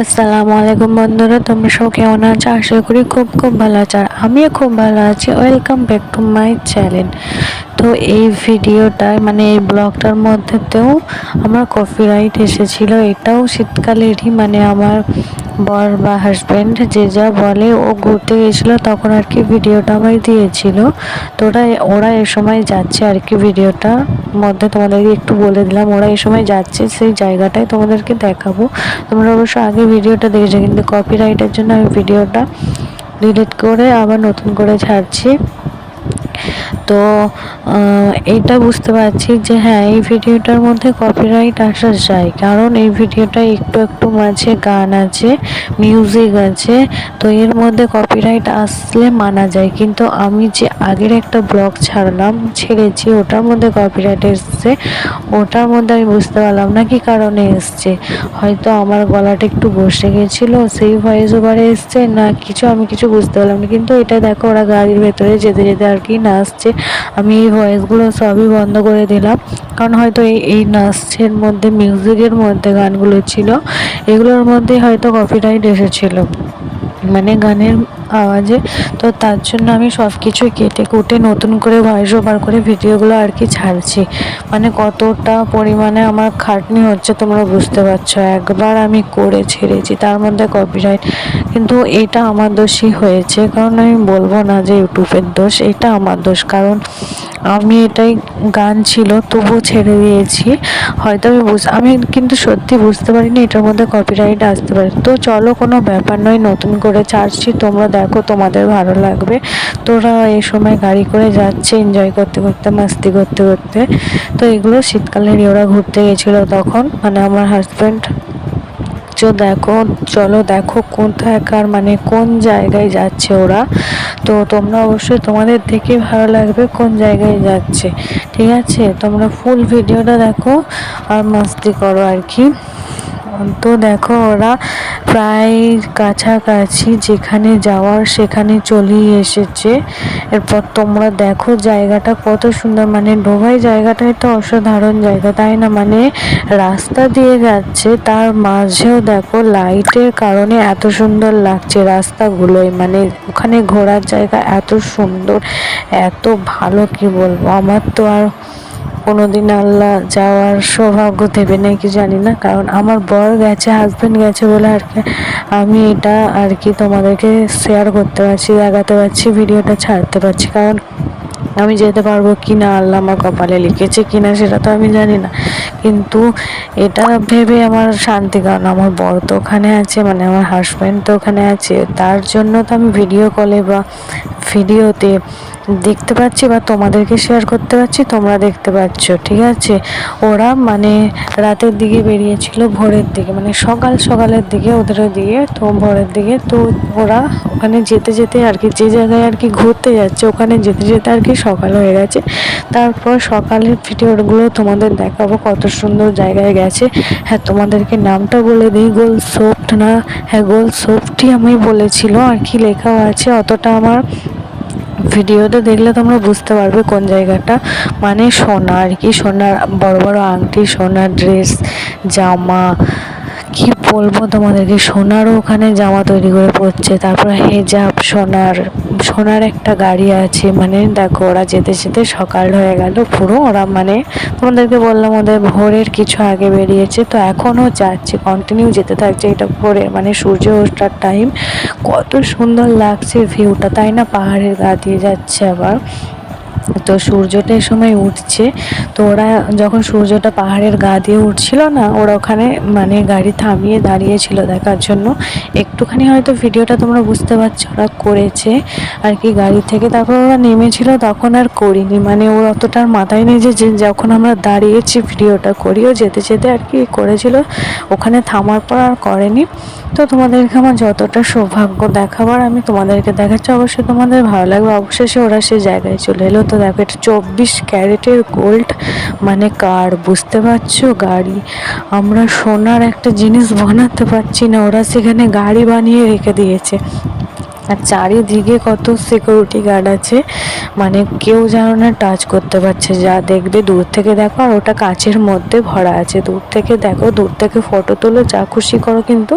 আসসালামু আলাইকুম বন্ধুরা, তোমরা সব কেমন আছো? আশা করি খুব খুব ভালো আছো। আর আমিও খুব ভালো আছি। Welcome back to my channel তো এই ভিডিওটায় মানে এই ব্লগটার মধ্যেতেও আমার কপিরাইট এসেছিল। এটাও শীতকালেরই মানে আমার বর বা হাজব্যান্ড যে যা বলে ও ঘুরতে গেছিল, তখন আর কি ভিডিওটা আমায় দিয়েছিল। তো ওরা ওরা এ সময় যাচ্ছে আর কি ভিডিওটা মধ্যে। তোমাদেরকে একটু বলে দিলাম, ওরা এই সময় যাচ্ছে, সেই জায়গাটায় তোমাদেরকে দেখাবো। তোমরা অবশ্য আগে ভিডিওটা দেখেছ, কিন্তু কপিরাইটের জন্য আমি ভিডিওটা ডিলিট করে আবার নতুন করে ছাড়ছি। তো এটা বুঝতে পারছি যে হ্যাঁ এই ভিডিওটার মধ্যে কপিরাইট আসা যায়। কারণ এই ভিডিওটা একটু একটু মাঝে গান আছে মিউজিক আছে, তো এর মধ্যে কপিরাইট আসলে মানা যায়। কিন্তু আমি যে আগের একটা ব্লগ ছাড়লাম, ছেড়েছি, ওটার মধ্যে কপিরাইট এসছে, ওটার মধ্যে আমি বুঝতে পারলাম না কি কারণে এসছে। হয়তো আমার গলাটা একটু বসে গেছিল, সেই ভয়েস ওভারে এসছে, না কিছু, আমি কিছু বুঝতে পারলাম না। কিন্তু এটা দেখো, ওরা গাড়ির ভেতরে যেতে যেতে আর কি নাচছে। আমি এই ভয়েসগুলো সবই বন্ধ করে দিলাম। কারণ হয়তো এই এই নাচের মধ্যে মিউজিকের মধ্যে গানগুলো ছিল, এগুলোর মধ্যে হয়তো কপিরাইট এসেছিল। মানে গানের আওয়াজে। তো তার জন্য আমি সব কিছু কেটে কুটে নতুন করে ভয়েস ওভার করে ভিডিওগুলো আর কি ছাড়ছি। মানে কতটা পরিমাণে আমার খাটনি হচ্ছে তোমরা বুঝতে পারছ। একবার আমি করে ছেড়েছি, তার মধ্যে কপিরাইট কিন্তু এটা আমার দোষই হয়েছে, কারণ আমি বলব না যে ইউটিউবের দোষ, এটা আমার দোষ। কারণ আমি এটাই গান ছিল, তবুও ছেড়ে দিয়েছি। হয়তো আমি বুঝ, আমি কিন্তু সত্যি বুঝতে পারিনি এটার মধ্যে কপিরাইট আসতে পারে। তো চলো কোনো ব্যাপার নয়, নতুন করে ছাড়ছি, তোমরা দেখো তোমাদের ভালো লাগবে। তোরা এই সময় গাড়ি করে যাচ্ছে এনজয় করতে করতে, মাস্তি করতে করতে। তো এগুলো শীতকালেরই ওরা ঘুরতে গেছিল তখন। মানে আমার হাজব্যান্ড চো দেখো, চলো দেখো কোথাকার মানে কোন জায়গায় যাচ্ছে ওরা। তো তোমরা অবশ্যই তোমাদের দেখে ভালো লাগবে কোন জায়গায় যাচ্ছে। ঠিক আছে? তোমরা ফুল ভিডিওটা দেখো আর মাস্তি করো আর কি। তো দেখো, ওরা প্রায় কাছাকাছি যেখানে যাওয়ার সেখানে চলেই এসেছে। এরপর তোমরা দেখো জায়গাটা কত সুন্দর মানে ডোবাই জায়গাটাই তো অসাধারণ জায়গা, তাই না? মানে রাস্তা দিয়ে যাচ্ছে, তার মাঝেও দেখো লাইটের কারণে এত সুন্দর লাগছে রাস্তাগুলোই মানে ওখানে ঘোরার জায়গা এত সুন্দর, এত ভালো, কি বলব? আমার তো আর কোনোদিন আল্লাহ যাওয়ার সৌভাগ্য দেবে নাকি জানি না, কারণ আমার বর গেছে হাজব্যান্ড গেছে বলে আর কি। আমি এটা আর কি তোমাদেরকে শেয়ার করতে পারছি, দেখাতে পারছি, ভিডিওটা ছাড়তে পারছি। কারণ আমি যেতে পারব কি না আল্লাহ আমার কপালে লিখেছে কি না সেটা তো আমি জানি না। কিন্তু এটা ভেবে আমার শান্তি, কারণ আমার বর তো ওখানে আছে মানে আমার হাজব্যান্ড তো ওখানে আছে, তার জন্য তো আমি ভিডিও কলে বা ভিডিওতে দেখতে পাচ্ছি বা তোমাদেরকে শেয়ার করতে পারছি তোমরা দেখতে পাচ্ছ, ঠিক আছে? ওরা মানে রাতের দিকে বেরিয়েছিল ভোরের দিকে মানে সকাল সকালের দিকে ওদের দিকে তো ভোরের দিকে তো ওরা ওখানে যেতে যেতে আর কি, যে জায়গায় আর কি ঘুরতে যাচ্ছে, ওখানে যেতে যেতে আর কি সকাল হয়ে গেছে। তারপর সকালের ভিডিওগুলো তোমাদের দেখাবো, কত সুন্দর জায়গায় গেছে। হ্যাঁ তোমাদেরকে নামটা বলে দিই, গোল সোফট না হ্যাঁ গোল সোফটই আমি বলেছিল, আর কি লেখাও আছে, অতটা আমার ভিডিওতে দেখলে তোমরা বুঝতে পারবে কোন জায়গাটা। মানে সোনা আর কি, সোনার বড় বড় আংটি, সোনার ড্রেস জামা বলব তোমাদেরকে, সোনারও ওখানে জামা তৈরি করে পড়ছে তারপর হেজাব, সোনার সোনার একটা গাড়ি আছে মানে দেখো ওরা যেতে যেতে সকাল হয়ে গেল, পুরো ওরা মানে তোমাদেরকে বললাম ওদের ভোরের কিছু আগে বেরিয়েছে, তো এখনও যাচ্ছে কন্টিনিউ যেতে থাকছে, এটা ভোরে মানে সূর্য ওঠার টাইম কত সুন্দর লাগছে ভিউটা তাই না? পাহাড়ের গা দিয়ে যাচ্ছে আবার। তো সূর্যটা এ সময় উঠছে, তো ওরা যখন সূর্যটা পাহাড়ের গা দিয়ে উঠছিল না, ওরা ওখানে মানে গাড়ি থামিয়ে দাঁড়িয়েছিল দেখার জন্য। একটুখানি হয়তো ভিডিওটা তোমরা বুঝতে পারছ ওরা করেছে আর কি গাড়ি থেকে। তারপর ওরা নেমেছিল তখন আর করিনি মানে ওর অতটার মাথায় নেই যে যখন আমরা দাঁড়িয়েছি ভিডিওটা করিও, যেতে যেতে আর কি করেছিল, ওখানে থামার পর আর করেনি। তো তোমাদেরকে আমার যতটা সৌভাগ্য দেখাবার আমি তোমাদেরকে দেখাচ্ছি, অবশ্যই তোমাদের ভালো লাগবে। অবশেষে ওরা সে জায়গায় চলে এলো, তো দেখো, এটা চব্বিশ ক্যারেটের গোল্ড মানে কার, বুঝতে পারছ? গাড়ি। আমরা সোনার একটা জিনিস বানাতে পারছি না, ওরা সেখানে গাড়ি বানিয়ে রেখে দিয়েছে। আর চারিদিকে কত সিকিউরিটি গার্ড আছে মানে কেউ যেন না টাচ করতে পারছে। যা দেখবে দূর থেকে দেখো, আর ওটা কাঁচের মধ্যে ভরা আছে। দূর থেকে দেখো, দূর থেকে ফটো তোলো, যা খুশি করো, কিন্তু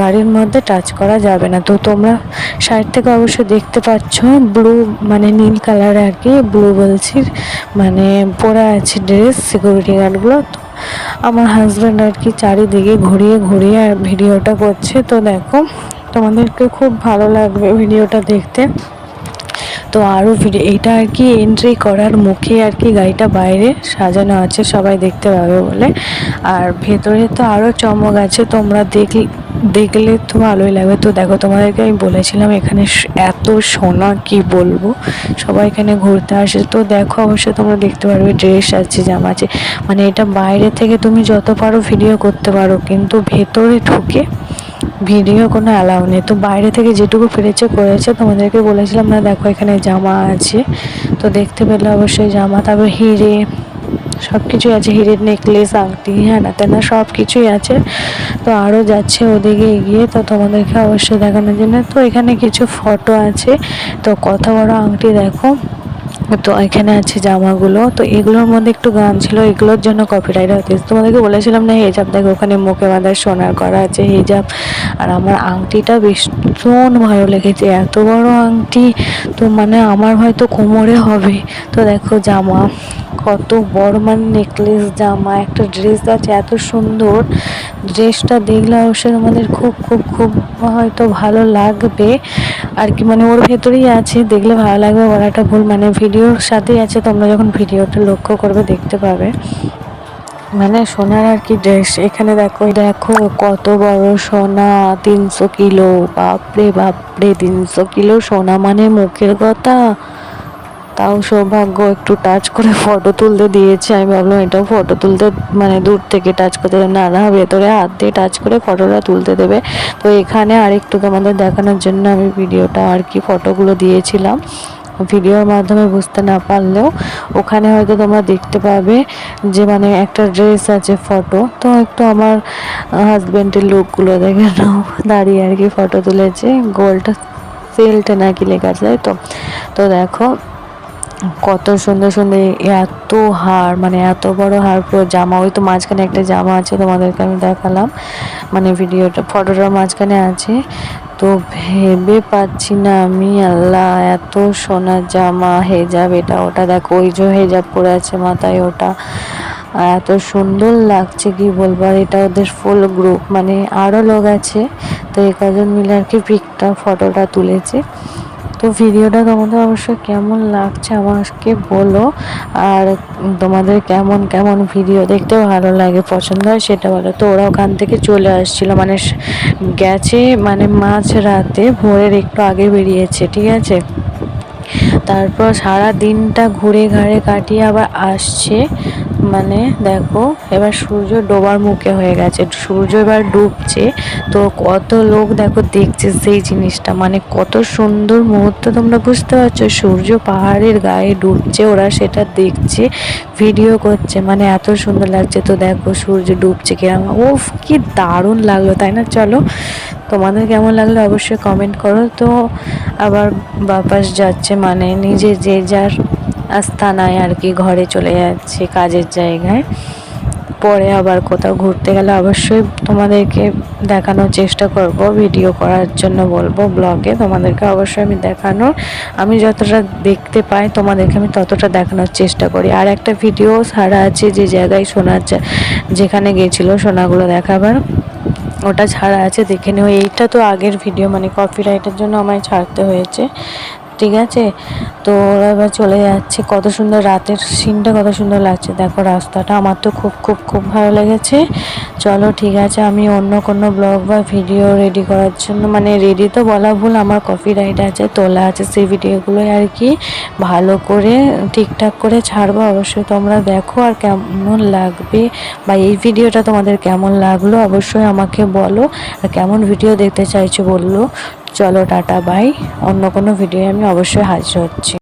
গাড়ির মধ্যে টাচ করা যাবে না। তো তোমরা সাইড থেকে অবশ্যই দেখতে পাচ্ছ ব্লু মানে নীল কালার আর কি ব্লু বলছি মানে পরে আছে ড্রেস সিকিউরিটি গার্ডগুলো তো আমার হাজব্যান্ড আর কি চারিদিকে ঘুরিয়ে ঘুরিয়ে ভিডিওটা করছে। তো দেখো তোমাদেরকে খুব ভালো লাগবে ভিডিওটা দেখতে। তো আরও ভিডিও এইটা আর কি এন্ট্রি করার মুখে আর কি গাড়িটা বাইরে সাজানো আছে, সবাই দেখতে পাবে বলে। আর ভেতরে তো আরও চমক আছে, তোমরা দেখলে দেখলে তো ভালোই লাগবে। তো দেখো, তোমাদেরকে আমি বলেছিলাম এখানে এত সোনা, কি বলব? সবাই এখানে ঘুরতে আসে। তো দেখো অবশ্যই তোমরা দেখতে পারবে ড্রেস আছে, জামা আছে। মানে এটা বাইরে থেকে তুমি যত পারো ভিডিও করতে পারো, কিন্তু ভেতরে ঢুকে ভিডিও কোনো অ্যালাউ নেই। তো বাইরে থেকে যেটুকু পেরেছে করেছে, তোমাদেরকে বলেছিলাম না, দেখো এখানে জামা আছে। তো দেখতে পেলে অবশ্যই জামা, তারপর হিরে সব কিছুই আছে, হিরের নেকলেস আংটি হ্যাঁ না তেনা সব কিছুই আছে। তো আরও যাচ্ছে ওদিকে এগিয়ে, তো তোমাদেরকে অবশ্যই দেখানোর জন্য। তো এখানে কিছু ফটো আছে। তো কত বড় আংটি, দেখো। তো এখানে আছে জামাগুলো। তো এগুলোর মধ্যে একটু গান ছিল, এগুলোর জন্য কপিরাইট হতে তোমাদেরকে বলেছিলাম না, হেজাব দেখো, ওখানে মুখে বাঁধার সোনার করা আছে, হেজাব। আর আমার আংটিটা ভীষণ ভালো লেগেছে, এত বড় আংটি। তো মানে আমার হয়তো কোমরে হবে। তো দেখো জামা, কত বড় মানে নেকলেস জামা, একটা ড্রেস আছে, এত সুন্দর। ড্রেসটা দেখলে অবশ্যই আমাদের খুব খুব খুব হয়তো ভালো লাগবে। আর কি মানে ওর ভেতরেই আছে, দেখলে ভালো লাগবে বলাটা ভুল মানে ভিডিওর সাথেই আছে, তোমরা যখন ভিডিওটা লক্ষ্য করবে দেখতে পাবে। মানে সোনার আর কি ড্রেস এখানে দেখো দেখো কত বড় সোনা, তিনশো কিলো, বাপরে বাপরে, তিনশো কিলো সোনা মানে মুখের কথা। তাও সৌভাগ্য, একটু টাচ করে ফটো তুলতে দিয়েছে, আমি ভাবলাম এটাও ফটো তুলতে মানে দূর থেকে টাচ করতে দেবে। না না, ভেতরে হাত দিয়ে টাচ করে ফটোটা তুলতে দেবে। তো এখানে আরেকটু তোমাদের দেখানোর জন্য আমি ভিডিওটা আর কি ফটোগুলো দিয়েছিলাম। ভিডিওর মাধ্যমে বুঝতে না পারলেও ওখানে হয়তো তোমরা দেখতে পাবে যে মানে একটা ড্রেস আছে ফটো। তো একটু আমার হাজব্যান্ডের লুকগুলো দেখে নাও। দাঁড়িয়ে আর কি ফটো তুলেছে। গোল্ড সেলটে নাকি লেখা আছে, তাই তো? তো দেখো, কত সুন্দর সুন্দর এত হার মানে এত বড় হার, পুরো জামা। ওই তো মাঝখানে একটা জামা আছে তোমাদেরকে আমি দেখালাম। মানে ভিডিওটা, ফটোটার মাঝখানে আছে। তো ভেবে পাচ্ছি না আমি, আল্লাহ, এত সোনার জামা, হেজাব, এটা, ওটা, দেখো, ওই যে হেজাব পরে আছে মাথায়, ওটা। এত সুন্দর লাগছে, কি বলব, আর এটা ওদের ফুল গ্রুপ মানে আরও লোক আছে, তো এ কজন মিলে আর কি পিকটা ফটোটা তুলেছে। তো ভিডিওটা তোমাদের অবশ্যই কেমন লাগছে আমাকে বলো। আর তোমাদের কেমন কেমন ভিডিও দেখতে ভালো লাগে, পছন্দ হয় সেটা বলো। তো ওরা ওখান থেকে চলে আসছিল মানে গেছে মানে মাঝ রাতে, ভোরের একটু আগে বেরিয়েছে, ঠিক আছে? তারপর সারা দিনটা ঘুরে ঘাড়ে কাটিয়ে আবার আসছে। মানে দেখো, এবার সূর্য ডোবার মুখে হয়ে গেছে। সূর্য এবার ডুবছে। তো কত লোক দেখো দেখছে সেই জিনিসটা। মানে কত সুন্দর মুহূর্ত তোমরা বুঝতে পারছ? সূর্য পাহাড়ের গায়ে ডুবছে, ওরা সেটা দেখছে ভিডিও করছে। মানে এত সুন্দর লাগছে। তো দেখো সূর্য ডুবছে কিরম। ও কি দারুণ লাগল, তাই না? চলো, তোমাদের কেমন লাগল অবশ্যই কমেন্ট করো। তো আবার বাপাস যাচ্ছে মানে নিজে যে যার আস্থানায় আর কি ঘরে চলে যাচ্ছে কাজের জায়গায়। পরে আবার কোথাও ঘুরতে গেলে অবশ্যই তোমাদেরকে দেখানোর চেষ্টা করব ভিডিও করার জন্য বলব ব্লগে তোমাদেরকে অবশ্যই আমি দেখানোর, আমি যতটা দেখতে পাই তোমাদেরকে আমি ততটা দেখানোর চেষ্টা করি। আর একটা ভিডিও সারা আছে যে জায়গায় সোনা যেখানে গেছিল সোনাগুলো দেখাবার, ওটা ছাড়া আছে, দেখে নিও। এইটা তো আগের ভিডিও মানে কপিরাইটের জন্য আমায় ছাড়তে হয়েছে। ঠিক আছে? তো ওরা এবার চলে যাচ্ছে। কত সুন্দর রাতের সিনটা কত সুন্দর লাগছে। দেখো রাস্তাটা। আমার তো খুব খুব খুব ভালো লেগেছে। চলো ঠিক আছে, আমি অন্য কোনো ব্লগ বা ভিডিও রেডি করার জন্য মানে রেডি তো বলা ভুল, আমার কপি রাইট আছে, তোলা আছে, সেই ভিডিওগুলোই আর কি ভালো করে, ঠিকঠাক করে ছাড়বো। অবশ্যই তোমরা দেখো আর কেমন লাগবে বা এই ভিডিওটা তোমাদের কেমন লাগল, অবশ্যই আমাকে বলো। আর কেমন ভিডিও দেখতে চাইছো বলল চলো টাটা বাই অন্য কোনো ভিডিও আমি অবশ্যই হাজির হচ্ছি।